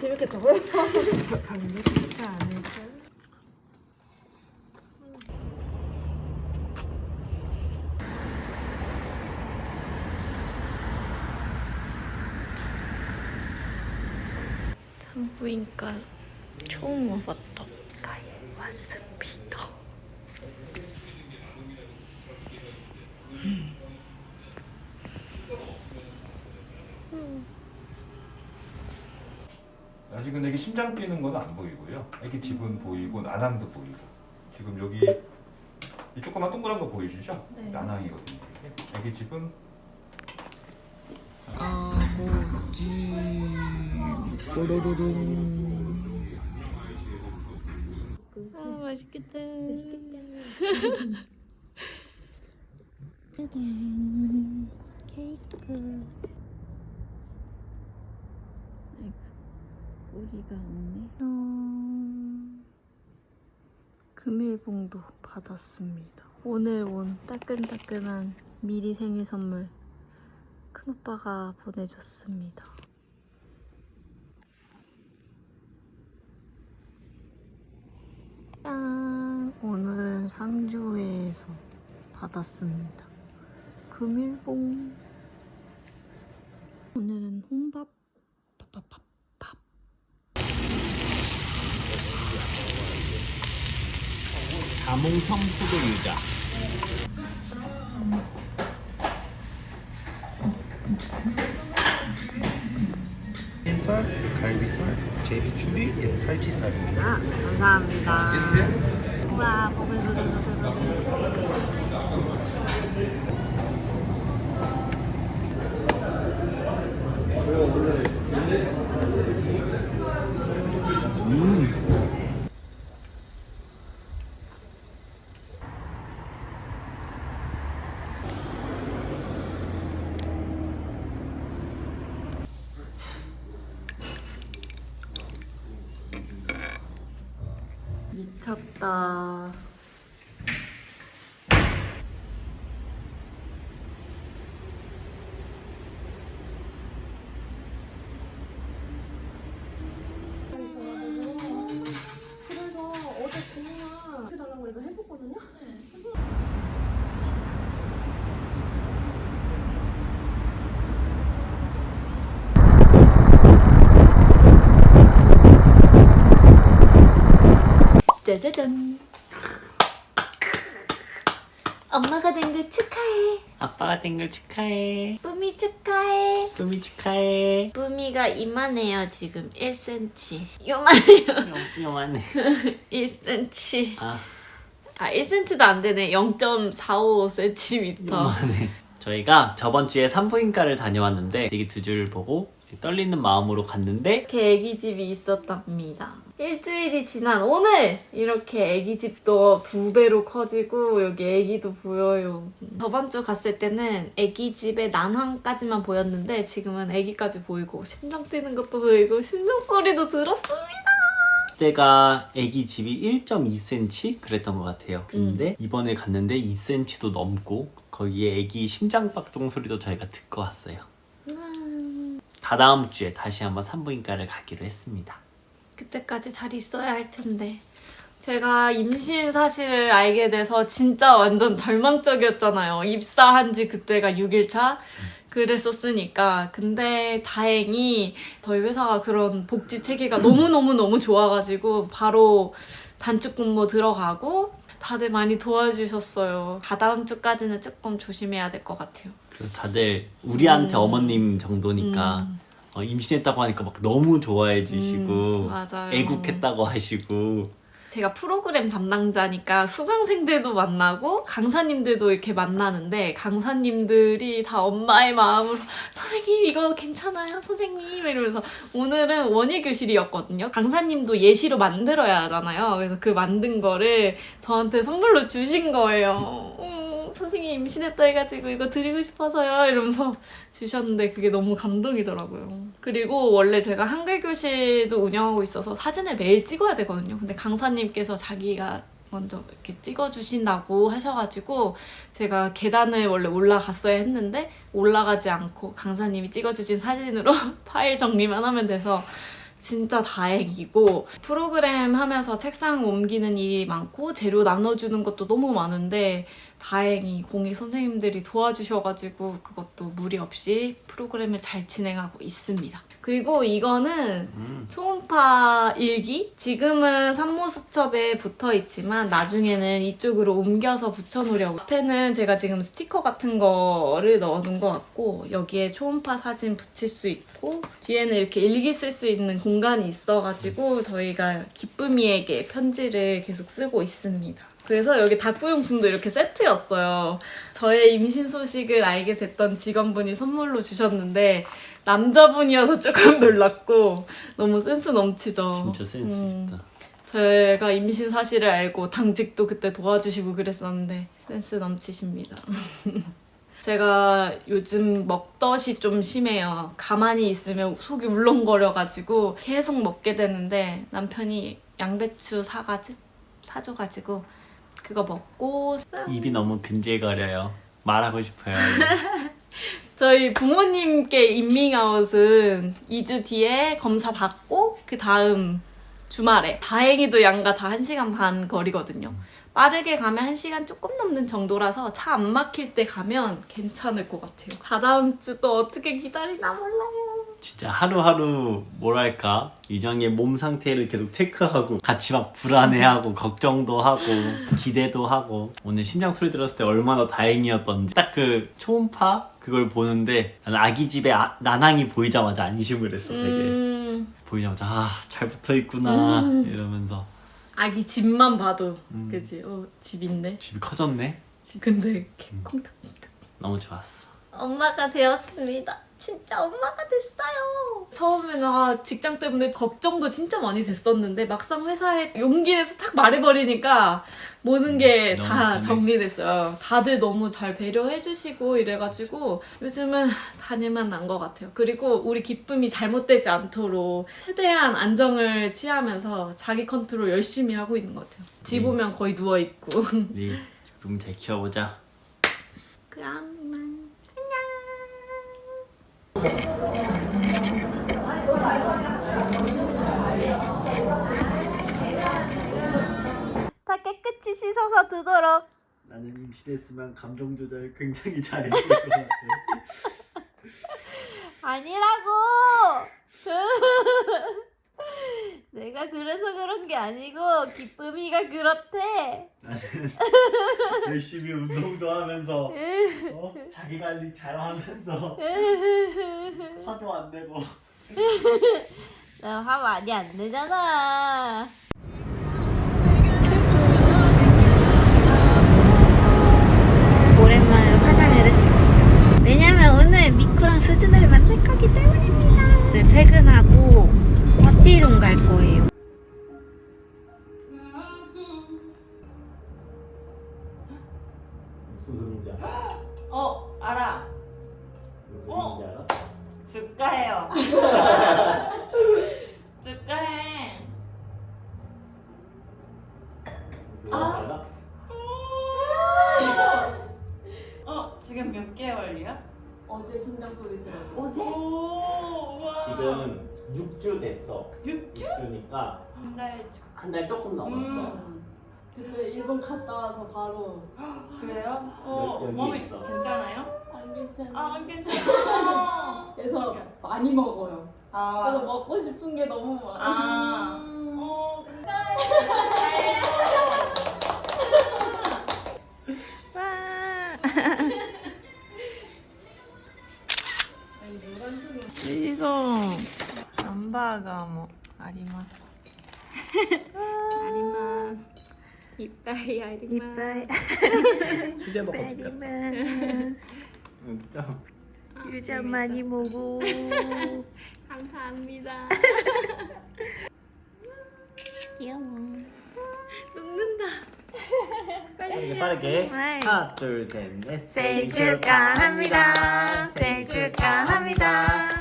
재밌겠다고요? 산부인과 처음 와봤다. 가에 왔습니다. 아직은 애기 심장 뛰는 건 안 보이고요. 애기 집은 보이고 나낭도 보이고. 지금 여기 이 조그만 동그란 거 보이시죠? 네. 나낭이거든요. 이게. 애기 집은 아고지 뽀로로롱. 아 맛있겠다. 맛있겠다. 짜잔 케이크. 아이고 꼬리가 없네. 어... 금일봉도 받았습니다. 오늘 온 따끈따끈한 미리 생일 선물 큰오빠가 보내줬습니다. 짠! 오늘은 상주에서 받았습니다. 금일봉. 오늘은 홍밥. 밥밥밥. 자몽섬 포도 유자. 흰살, 갈비살, 제비추리, 예, 살치살입니다. 아, 감사합니다. 우와, 보글보글 보글보글. 음, 미쳤다. 그래서 어제 그냥 해달라고 그러니까 해줬거든요? 짜자잔. 엄마가 된거 축하해. 아빠가 된 걸 축하해. 뿌미 축하해. 뚜미 축하해. 뿌미가 이만해요, 지금. 1cm. 요만해요. 요, 요만해. 1cm. 아, 아, 1cm도 안 되네. 0.45cm. 요만해. 저희가 저번 주에 산부인과를 다녀왔는데 되게 두 줄 보고 떨리는 마음으로 갔는데 이렇게 애기 집이 있었답니다. 일주일이 지난 오늘 이렇게 애기 집도 두 배로 커지고 여기 애기도 보여요. 저번 주 갔을 때는 애기 집의 난황까지만 보였는데 지금은 애기까지 보이고 심장 뛰는 것도 보이고 심장 소리도 들었습니다. 그때가 아기 집이 1.2cm 그랬던 것 같아요. 근데 이번에 갔는데 2cm도 넘고 거기에 아기 심장박동 소리도 저희가 듣고 왔어요. 다다음 주에 다시 한번 산부인과를 가기로 했습니다. 그때까지 잘 있어야 할 텐데. 제가 임신 사실을 알게 돼서 진짜 완전 절망적이었잖아요. 입사한 지 그때가 6일 차? 그랬었으니까. 근데 다행히 저희 회사가 그런 복지 체계가 너무너무너무 좋아가지고 바로 단축 근무 들어가고 다들 많이 도와주셨어요. 다다음 주까지는 조금 조심해야 될 것 같아요. 그래서 다들 우리한테 음. 어머님 정도니까 음. 어, 임신했다고 하니까 막 너무 좋아해 주시고 음, 맞아요. 애국했다고 하시고. 제가 프로그램 담당자니까 수강생들도 만나고 강사님들도 이렇게 만나는데 강사님들이 다 엄마의 마음으로 선생님 이거 괜찮아요? 선생님. 이러면서 오늘은 원예 교실이었거든요. 강사님도 예시로 만들어야 하잖아요. 그래서 그 만든 거를 저한테 선물로 주신 거예요. 음, 선생님 임신했다 해가지고 이거 드리고 싶어서요 이러면서 주셨는데 그게 너무 감동이더라고요. 그리고 원래 제가 한글 교실도 운영하고 있어서 사진을 매일 찍어야 되거든요. 근데 강사님께서 자기가 먼저 이렇게 찍어주신다고 하셔가지고 제가 계단을 원래 올라갔어야 했는데 올라가지 않고 강사님이 찍어주신 사진으로 파일 정리만 하면 돼서 진짜 다행이고 프로그램 하면서 책상 옮기는 일이 많고 재료 나눠주는 것도 너무 많은데 다행히 공익 선생님들이 도와주셔가지고 그것도 무리 없이 프로그램을 잘 진행하고 있습니다. 그리고 이거는 음. 초음파 일기? 지금은 산모수첩에 붙어 있지만 나중에는 이쪽으로 옮겨서 붙여놓으려고. 앞에는 제가 지금 스티커 같은 거를 넣어둔 것 같고 여기에 초음파 사진 붙일 수 있고 뒤에는 이렇게 일기 쓸 수 있는 공간이 있어가지고 저희가 기쁨이에게 편지를 계속 쓰고 있습니다. 그래서 여기 닭구용품도 이렇게 세트였어요. 저의 임신 소식을 알게 됐던 직원분이 선물로 주셨는데 남자분이어서 조금 놀랐고 너무 센스 넘치죠. 진짜 센스 음. 있다. 제가 임신 사실을 알고 당직도 그때 도와주시고 그랬었는데 센스 넘치십니다. 제가 요즘 먹덧이 좀 심해요. 가만히 있으면 속이 울렁거려가지고 계속 먹게 되는데 남편이 양배추 사가지 사줘가지고 그거 먹고 입이 너무 근질거려요. 말하고 싶어요. 저희 부모님께 인밍아웃은 2주 뒤에 검사 받고 그 다음 주말에 다행히도 양가 다 1시간 반 거리거든요. 빠르게 가면 1시간 조금 넘는 정도라서 차 안 막힐 때 가면 괜찮을 것 같아요. 다다음 주 또 어떻게 기다리나 몰라요. 진짜 하루하루 뭐랄까 유정의 몸 상태를 계속 체크하고 같이 막 불안해하고 걱정도 하고 기대도 하고 오늘 심장 소리 들었을 때 얼마나 다행이었던지 딱 그 초음파 그걸 보는데 나는 아기 집에 아- 나낭이 보이자마자 안심을 했어 되게 음, 보이자마자 아 잘 붙어 있구나 음. 이러면서 아기 집만 봐도 음. 그지? 어, 집 있네. 집이 커졌네 집 근데 이렇게 콩닥 너무 좋았어 엄마가 되었습니다. 진짜 엄마가 됐어요. 처음에는 아, 직장 때문에 걱정도 진짜 많이 됐었는데 막상 회사에 용기 내서 탁 말해버리니까 모든 게 음, 너무 다 편해. 정리됐어요. 다들 너무 잘 배려해주시고 이래가지고 요즘은 다닐만 난 것 같아요. 그리고 우리 기쁨이 잘못되지 않도록 최대한 안정을 취하면서 자기 컨트롤 열심히 하고 있는 것 같아요. 집 음. 오면 거의 누워있고. 우리 좀잘 키워보자 그랑만 다 깨끗이 씻어서 두도록. 나는 임신했으면 감정 조절 굉장히 잘했을 것 같아. 아니라고 내가 그래서 그런 게 아니고 기쁨이가 그렇대 나는 열심히 운동도 하면서 어? 자기 관리 잘 하면서 화도 안 내고 나 화 많이 안 내잖아 오랜만에 화장을 했습니다. 왜냐면 오늘 미코랑 수진을 만날 거기 때문입니다. 오늘 퇴근하고 파티룸 갈 거예요. 무슨 소리인지 알아? 어, 알아. 무슨 어? 소리인지 알아? 주가해요. 주가해. 무슨 소리인지 알아? 어, 지금 몇 개월이야? 어제 심장 소리 들었어 어제? 오, 와. 지금 6주 됐어 6주? 6주니까 한달 한 달 조금 넘었어 음. 근데 일본 갔다 와서 바로 그래요? 어, 여기 몸이 있어. 괜찮아요? 안 괜찮아 아, 안 괜찮아. 그래서 많이 먹어요 그래서 아, 먹고 싶은 게 너무 많아 아. 이거 남바가 뭐 아리마스. 아리마스. 이빠이 아리마스. 수제 먹고 싶다 아리마스. 응, 또. 유자 많이 먹어. 감사합니다 귀여워. 빠르게 빠르게 네. 하나 둘 셋 넷 생일 축하합니다. 생일 축하합니다.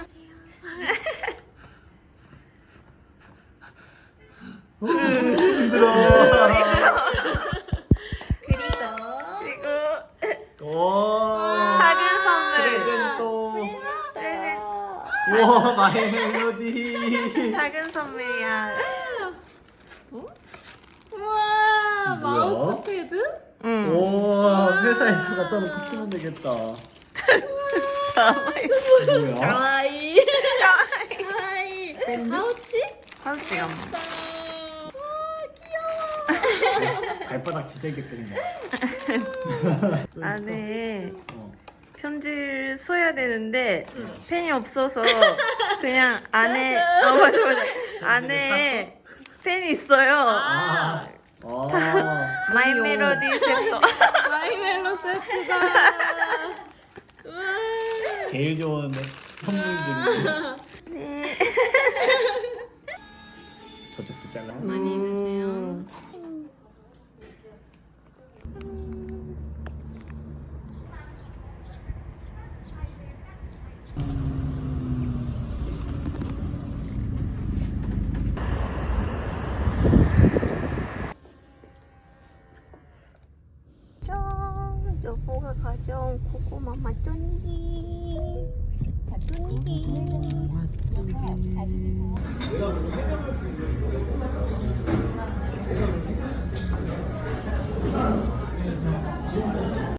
힘들어 그리고 오 작은 선물. 프레젠토 우와 마이 멜로디 작은 선물이야. 우와 뭐야? 마우스 패드? 응. 오 회사에서 갖다 놓고 쓰면 되겠다. 뭐야? 가와이 가와이 파우치? 파우치가 뭐. 발바닥 진짜. 또 있어? 안에 어. 편지를 써야 되는데 펜이 없어서 그냥 안에 어 맞아 맞아 안에 펜이 있어요. 아. 아. 마이 멜로디 세터. 마이 멜로 세트다 우와 제일 좋은 선물들이. 네. 저쪽도 잘라. 많이 입으세요 짠! 여보가 가져온 고구마 맛존지